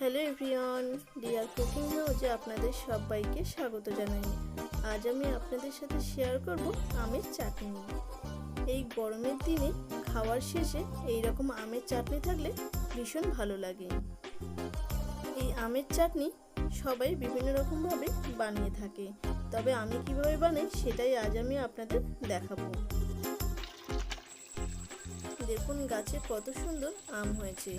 Hello everyone, deer cooking হাউজে আপনাদের সবাইকে স্বাগত জানাই। আজ আমি আপনাদের সাথে শেয়ার করব আমের চাটনি এই গরমের দিনে খাওয়ার শেষে এই রকম আমের চাটনি থাকলে ভীষণ ভালো লাগে। এই আমের চাটনি সবাই বিভিন্ন রকমভাবে বানিয়ে থাকে। তবে আমি কীভাবে বানাই সেটাই আজ আমি আপনাদের দেখাবো। দেখুন গাছে কত সুন্দর আম হয়েছে।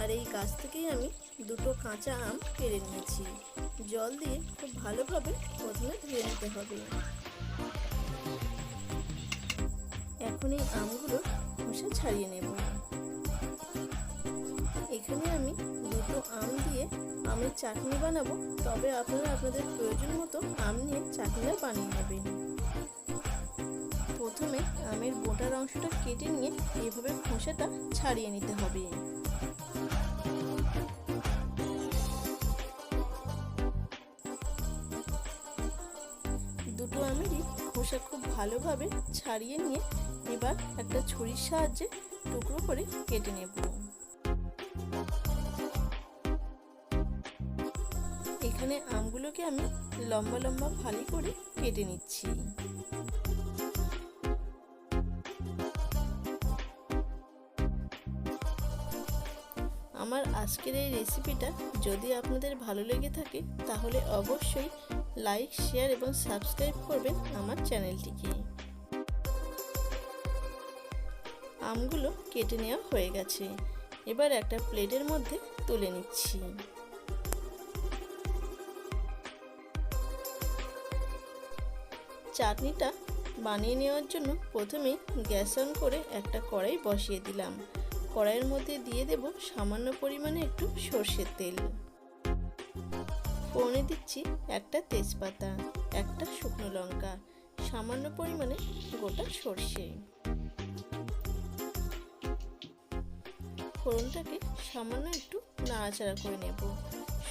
আর এই গাছ থেকেই আমি দুটো কাঁচা আম পেরে নিয়েছি। জল দিয়ে খুব ভালোভাবে প্রথমে ধুয়ে নিতে হবে। এখন এই আমগুলো খোসা ছাড়িয়ে নেব। এখানে আমি দুটো আম দিয়ে আমের চাটনি বানাবো। তবে আপনারা আপনাদের প্রয়োজন মতো আম নিয়ে চাটনিটা বানিয়ে নেবেন। প্রথমে আমের বোটার অংশটা কেটে নিয়ে এইভাবে খোসাটা ছাড়িয়ে নিতে হবে। দুটো আমেরই খোসা খুব ভালোভাবে ছাড়িয়ে নিয়ে এবার একটা ছুরির সাহায্যে টুকরো করে কেটে নেব। এখানে আমগুলোকে আমি লম্বা লম্বা ফালি করে কেটে নিচ্ছি। আমার আজকের এই রেসিপিটা যদি আপনাদের ভালো লেগে থাকে, তাহলে অবশ্যই লাইক শেয়ার এবং সাবস্ক্রাইব করবেন আমার চ্যানেলটিকে। আমগুলো কেটে নেওয়া হয়ে গেছে। এবার একটা প্লেটের মধ্যে তুলে নিচ্ছি। চাটনিটা বানিয়ে নেওয়ার জন্য প্রথমে গ্যাস অন করে একটা কড়াই বসিয়ে দিলাম। কড়াইয়ের মধ্যে দিয়ে দেব সামান্য পরিমাণে একটু সর্ষের তেল। ফোড়নে দিচ্ছি একটা তেজপাতা, একটা শুকনো লঙ্কা, সামান্য পরিমাণে গোটা সর্ষে। ফোড়নটাকে সামান্য একটু নাড়াচাড়া করে নেব।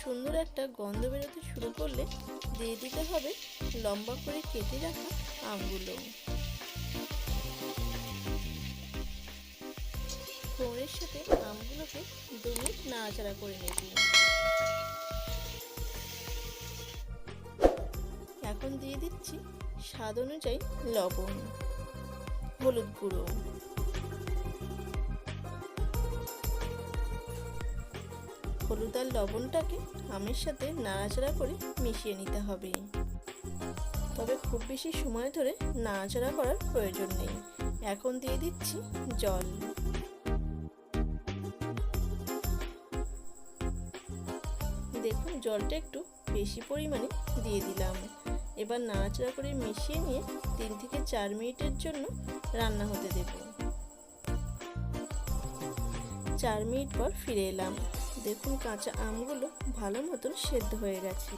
সুন্দর একটা গন্ধ বেরোতে শুরু করলে দিয়ে দিতে হবে লম্বা করে কেটে রাখা আমগুলো ফোড়নের সাথে আমগুলোকে দু মিনিট নাড়াচাড়া করে নেব এখন দিয়ে দিচ্ছি স্বাদ অনুযায়ী লবণ, হলুদ গুঁড়ো। হলুদ আর লবণটাকে আমের সাথে নাড়াচাড়া করে মিশিয়ে নিতে হবে। তবে খুব বেশি সময় ধরে নাড়াচাড়া করার প্রয়োজন নেই। এখন দিয়ে দিচ্ছি জল। জলটা একটু বেশি পরিমাণে দিয়ে দিলাম। এবার নাড়াচাড়া করে মিশিয়ে নিয়ে তিন থেকে চার মিনিটের জন্য রান্না হতে দেব। চার মিনিট পর ফিরে এলাম। দেখুন কাঁচা আমগুলো ভালো মতন সেদ্ধ হয়ে গেছে।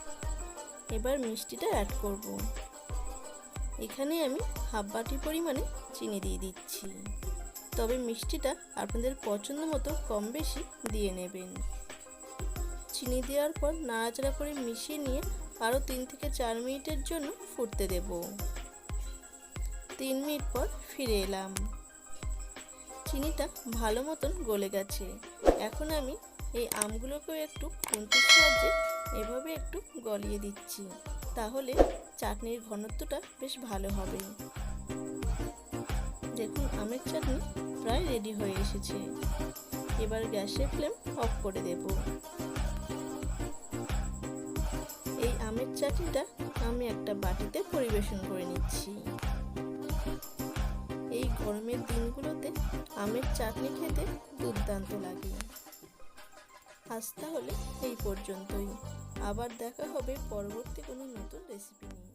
এবার মিষ্টিটা অ্যাড করব। এখানে আমি হাফ বাটি পরিমাণে চিনি দিয়ে দিচ্ছি। তবে মিষ্টিটা আপনাদের পছন্দ মতো কম বেশি দিয়ে নেবেন। চিনি দেওয়ার পর নাড়াচাড়া করে মিশিয়ে নিয়ে আরও তিন থেকে চার মিনিটের জন্য ফুটতে দেব। তিন মিনিট পর ফিরে এলাম। চিনিটা ভালো মতন গলে গেছে। এখন আমি এই আমগুলোকেও একটু খুন্তির সাহায্যে এভাবে একটু গলিয়ে দিচ্ছি। তাহলে চাটনির ঘনত্বটা বেশ ভালো হবে। দেখুন, আমের চাটনি প্রায় রেডি হয়ে এসেছে। এবার গ্যাসের ফ্লেম অফ করে দেব। আমের চাটনিটা আমি একটা বাটিতে পরিবেশন করে নিচ্ছি। এই গরমের দিনগুলোতে আমের চাটনি খেতে দুর্দান্ত লাগে। আজ তাহলে এই পর্যন্তই। আবার দেখা হবে পরবর্তী কোনো নতুন রেসিপি নিয়ে।